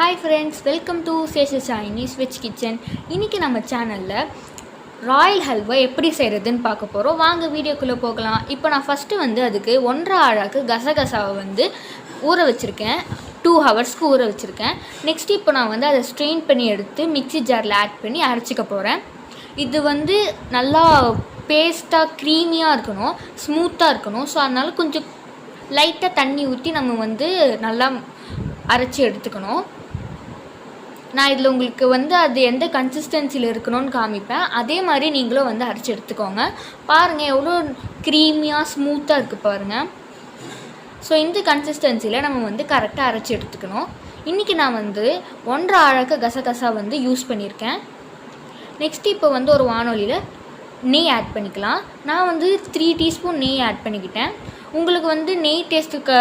Hi friends welcome to Sesha Chinese veg kitchen இன்றைக்கி நம்ம சேனலில் ராயல் ஹல்வா எப்படி செய்கிறதுன்னு பார்க்க போகிறோம் வாங்க வீடியோக்குள்ளே போகலாம். இப்போ நான் ஃபஸ்ட்டு வந்து அதுக்கு ஒன்றரை ஆழாக்கு கசகசாவை வந்து ஊற வச்சுருக்கேன். டூ ஹவர்ஸ்க்கு ஊற வச்சுருக்கேன். நெக்ஸ்ட் இப்போ நான் வந்து அதை ஸ்ட்ரெயின் பண்ணி எடுத்து மிக்சி ஜாரில் ஆட் பண்ணி அரைச்சிக்க போகிறேன் இது வந்து நல்லா பேஸ்ட்டாக க்ரீமியாக இருக்கணும். ஸ்மூத்தாக இருக்கணும். ஸோ அதனால் கொஞ்சம் லைட்டாக தண்ணி ஊற்றி நம்ம வந்து நல்லா அரைச்சி எடுத்துக்கணும். நான் இதில் உங்களுக்கு வந்து அது எந்த கன்சிஸ்டன்சியில் இருக்கணும்னு காமிப்பேன். அதே மாதிரி நீங்களும் வந்து அரைச்சி எடுத்துக்கோங்க. பாருங்கள் எவ்வளோ க்ரீமியாக ஸ்மூத்தாக இருக்குது பாருங்கள் ஸோ இந்த கன்சிஸ்டன்சியில் நம்ம வந்து கரெக்டாக அரைச்சி எடுத்துக்கணும். இன்றைக்கி நான் வந்து ஒன்றரை அழகு கசகசா வந்து யூஸ் பண்ணியிருக்கேன். நெக்ஸ்ட் இப்போ வந்து ஒரு வானொலியில் நெய் ஆட் பண்ணிக்கலாம். நான் வந்து த்ரீ டீஸ்பூன் நெய் ஆட் பண்ணிக்கிட்டேன். உங்களுக்கு வந்து நெய் டேஸ்ட்டுக்கு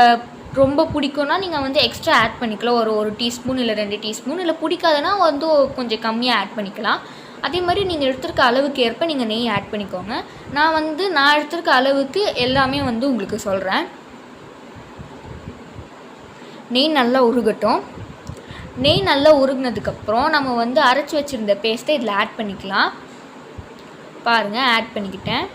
ரொம்ப பிடிக்கும்னா நீங்கள் வந்து எக்ஸ்ட்ரா ஆட் பண்ணிக்கலாம். ஒரு ஒரு டீஸ்பூன் இல்லை ரெண்டு டீஸ்பூன் இல்லை பிடிக்காதுன்னா வந்து கொஞ்சம் கம்மியாக ஆட் பண்ணிக்கலாம். அதே மாதிரி நீங்கள் எடுத்துருக்க அளவுக்கு ஏற்ப நீங்கள் நெய் ஆட் பண்ணிக்கோங்க. நான் வந்து நான் எடுத்துருக்க அளவுக்கு எல்லாமே வந்து உங்களுக்கு சொல்கிறேன் நெய் நல்லா உருகட்டும். நெய் நல்லா உருகினதுக்கப்புறம் நம்ம வந்து அரைச்சி வச்சுருந்த பேஸ்ட்டை இதில் ஆட் பண்ணிக்கலாம். பாருங்கள் ஆட் பண்ணிக்கிட்டேன்.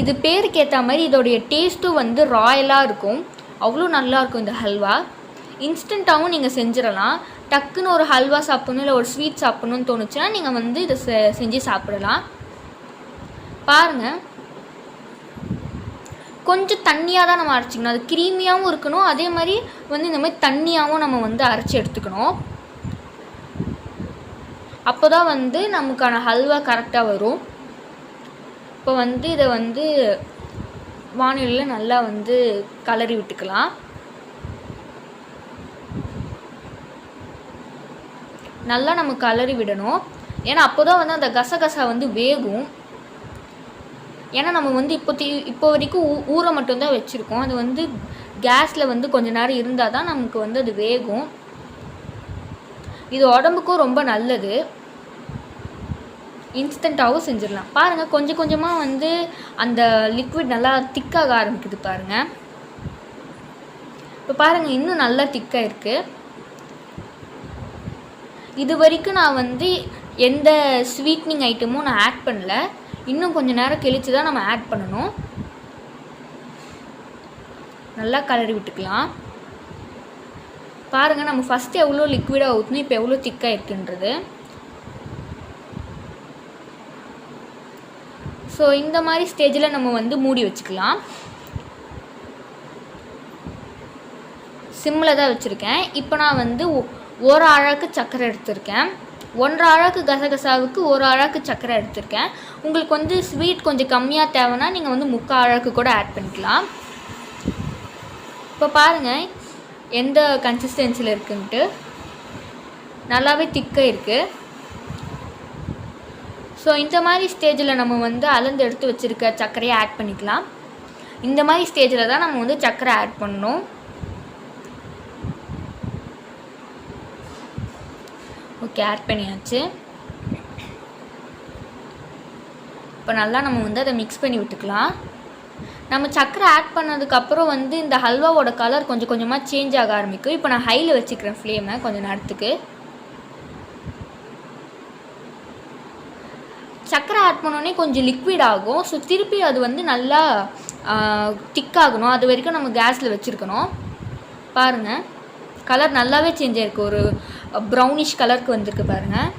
இது பேருக்கு ஏற்ற மாதிரி இதோடைய டேஸ்ட்டும் வந்து ராயலாக இருக்கும். அவ்வளோ நல்லாயிருக்கும் இந்த ஹல்வா. இன்ஸ்டண்ட்டாகவும் நீங்கள் செஞ்சிடலாம் டக்குன்னு ஒரு ஹல்வா சாப்பிட்ணும் இல்லை ஒரு ஸ்வீட் சாப்பிட்ணுன்னு தோணுச்சுன்னா நீங்கள் வந்து இதை செ செஞ்சு சாப்பிடலாம். பாருங்கள் கொஞ்சம் தண்ணியாக தான் நம்ம அரைச்சிக்கணும். அது க்ரீமியாகவும் இருக்கணும். அதே மாதிரி வந்து இந்த மாதிரி தண்ணியாகவும் நம்ம வந்து அரைச்சி எடுத்துக்கணும். அப்போ தான் வந்து நமக்கான ஹல்வா கரெக்டாக வரும். இப்போ வந்து இதை வந்து வானிலையில் நல்லா வந்து கலரி விட்டுக்கலாம். நல்லா நம்ம கலரி விடணும். ஏன்னா அப்போ தான் வந்து அந்த கசகசா வந்து வேகும். ஏன்னா நம்ம வந்து இப்போ தீ இப்போ வரைக்கும் ஊ ஊற மட்டும்தான் வச்சுருக்கோம். அது வந்து கேஸில் வந்து கொஞ்ச நேரம் இருந்தால் தான் நமக்கு வந்து அது வேகும். இது உடம்புக்கும் ரொம்ப நல்லது. இன்ஸ்டண்ட்டாகவும் செஞ்சிடலாம். பாருங்கள் கொஞ்சம் கொஞ்சமாக வந்து அந்த லிக்விட் நல்லா திக்காக ஆரம்பிக்குது பாருங்கள் இப்போ பாருங்கள் இன்னும் நல்லா திக்காக இருக்குது இது வரைக்கும் நான் வந்து எந்த ஸ்வீட்னிங் ஐட்டமும் நான் ஆட் பண்ணல. இன்னும் கொஞ்சம் நேரம் கழித்து தான் நம்ம ஆட் பண்ணணும். நல்லா கலரி விட்டுக்கலாம். பாருங்கள் நம்ம ஃபஸ்ட்டு எவ்வளோ லிக்விடாக ஊற்றணும் இப்போ எவ்வளோ திக்காக இருக்குன்றது. ஸோ இந்த மாதிரி ஸ்டேஜில் நம்ம வந்து மூடி வச்சுக்கலாம். சிம்மில் தான் வச்சுருக்கேன். இப்போ நான் வந்து ஒரு அழகு சர்க்கரை எடுத்திருக்கேன். ஒன்றரை அழகு கசகசாவுக்கு ஒரு அழகு சக்கரை எடுத்திருக்கேன். உங்களுக்கு வந்து ஸ்வீட் கொஞ்சம் கம்மியாக தேவைன்னா நீங்கள் வந்து முக்கால் அழகு கூட ஆட் பண்ணிக்கலாம். இப்போ பாருங்கள் எந்த கன்சிஸ்டன்சியில் இருக்குன்ட்டு. நல்லாவே திக்காக இருக்குது ஸோ இந்த மாதிரி ஸ்டேஜில் நம்ம வந்து அளந்து எடுத்து வச்சுருக்க சர்க்கரையை ஆட் பண்ணிக்கலாம். இந்த மாதிரி ஸ்டேஜில் தான் நம்ம வந்து சர்க்கரை ஆட் பண்ணணும். ஓகே ஆட் பண்ணியாச்சு. இப்போ நல்லா நம்ம வந்து அதை மிக்ஸ் பண்ணி விட்டுக்கலாம். நம்ம சர்க்கரை ஆட் பண்ணதுக்கப்புறம் வந்து இந்த ஹல்வாவோட கலர் கொஞ்சம் கொஞ்சமாக சேஞ்ச் ஆக ஆரம்பிக்கும். இப்போ நான் ஹையில் வச்சுக்கிறேன் ஃப்ளேமை கொஞ்சம் நேரத்துக்கு சர்க்கரை ஆட் பண்ணோன்னே கொஞ்சம் லிக்விட் ஆகும். ஸோ திருப்பி அது வந்து நல்லா திக்காகணும் அது வரைக்கும் நம்ம கேஸில் வச்சுருக்கணும். பாருங்கள் கலர் நல்லாவே சேஞ்ச் ஆயிருக்கு. ஒரு ப்ரௌனிஷ் கலருக்கு வந்திருக்கு பாருங்கள்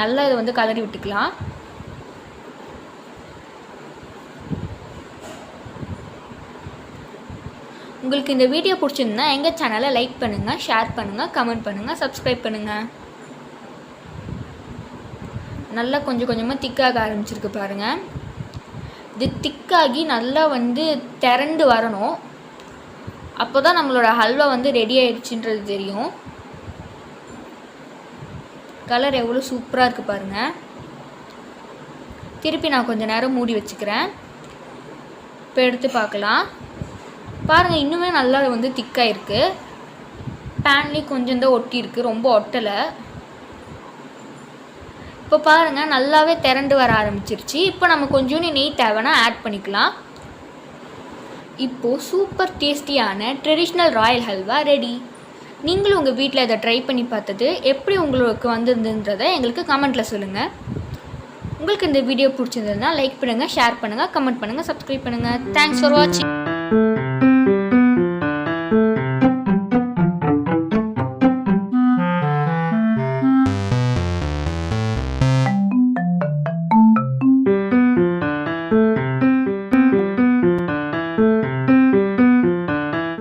நல்லா இதை வந்து கலரி விட்டுக்கலாம். உங்களுக்கு இந்த வீடியோ பிடிச்சிருந்தா எங்கள் சேனலை லைக் பண்ணுங்கள் ஷேர் பண்ணுங்கள் கமெண்ட் பண்ணுங்கள் சப்ஸ்கிரைப் பண்ணுங்கள் நல்லா கொஞ்சம் கொஞ்சமாக திக்காக ஆரம்பிச்சிருக்கு பாருங்கள் இது திக்காகி நல்லா வந்து திரண்டு வரணும். அப்போ தான் நம்மளோட ஹல்வா வந்து ரெடி ஆயிடுச்சுன்றது தெரியும். கலர் எவ்வளோ சூப்பராக இருக்குது பாருங்கள் திருப்பி நான் கொஞ்சம் நேரம் மூடி வச்சுக்கிறேன். இப்போ எடுத்து பார்க்கலாம். பாருங்கள் இன்னுமே நல்லா வந்து திக்காக இருக்குது பேன்லேயும் கொஞ்சம் தான் ஒட்டியிருக்கு ரொம்ப ஒட்டலை. இப்போ பாருங்கள் நல்லாவே திரண்டு வர ஆரம்பிச்சிருச்சு. இப்போ நம்ம கொஞ்சோண்டு நெய் தேவைன்னா ஆட் பண்ணிக்கலாம். இப்போது சூப்பர் டேஸ்டியான ட்ரெடிஷ்னல் ராயல் ஹல்வா ரெடி நீங்களும் உங்கள் வீட்டில் இதை ட்ரை பண்ணி பார்த்தது எப்படி உங்களுக்கு வந்திருந்துன்றதை எங்களுக்கு கமெண்ட்டில் சொல்லுங்கள் உங்களுக்கு இந்த வீடியோ பிடிச்சிருந்ததுன்னா லைக் பண்ணுங்கள் ஷேர் பண்ணுங்கள் கமெண்ட் பண்ணுங்கள் சப்ஸ்கிரைப் பண்ணுங்கள் தேங்க்ஸ் ஃபார் வாட்சிங்